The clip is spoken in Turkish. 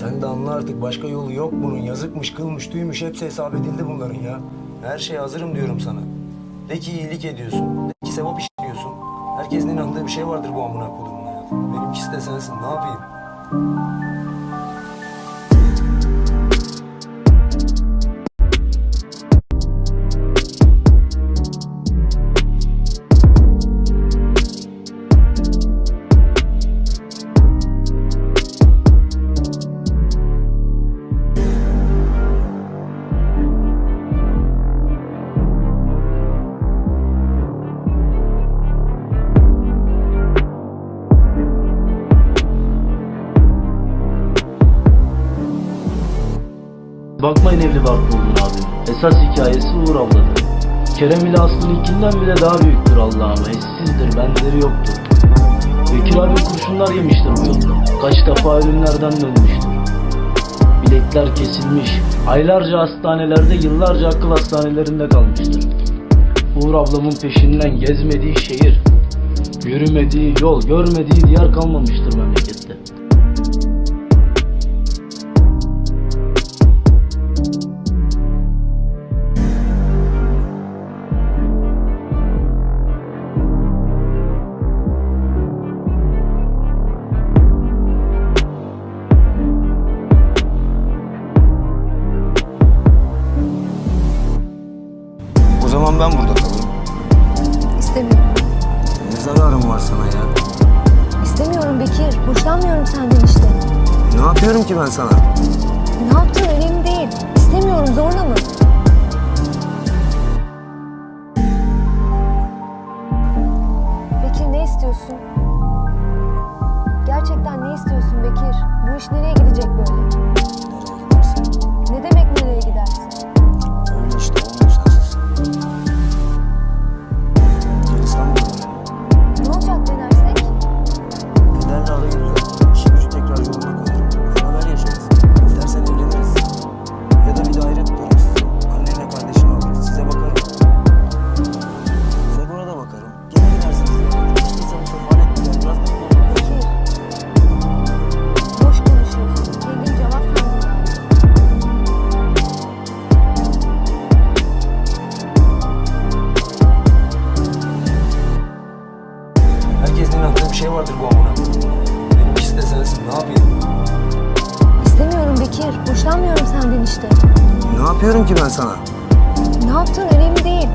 Sen de anla artık başka yolu yok bunun. Yazıkmış, kılmış, tüymüş hepsi hesap edildi bunların ya. Her şeye hazırım diyorum sana. De ki iyilik ediyorsun. De ki sevap işliyorsun. Herkesin inandığı bir şey vardır bu amına kodumun hayatında. Benimkisi de sensin. Ne yapayım? Bakmayın evli oldun abi. Esas hikayesi Uğur avladı. Kerem ile Aslı'nın ilkinden bile daha büyüktür Allah'ım. Eşsizdir, benzeri yoktur. Bekir abi kurşunlar yemiştir bu yolda. Kaç defa ölümlerden dönmüştür. Bilekler kesilmiş. Aylarca hastanelerde, yıllarca akıl hastanelerinde kalmıştır. Uğur ablamın peşinden gezmediği şehir, yürümediği yol, görmediği diyar kalmamıştır memlekette. Ben burada kalırım. İstemiyorum. Ne zararım var sana ya? İstemiyorum Bekir. Hoşlanmıyorum senden işte. Ne yapıyorum ki ben sana? Ne yaptığın önemli değil. İstemiyorum zorla mı? Bekir ne istiyorsun? Gerçekten ne istiyorsun Bekir? Bu iş nereye gidecek böyle? Herkesin inandığı bir şey vardır bu amına. Benimkisi de sensin. Ne yapayım? İstemiyorum Bekir. Hoşlanmıyorum senden işte. Ne yapıyorum ki ben sana? Ne yaptığın önemli değil.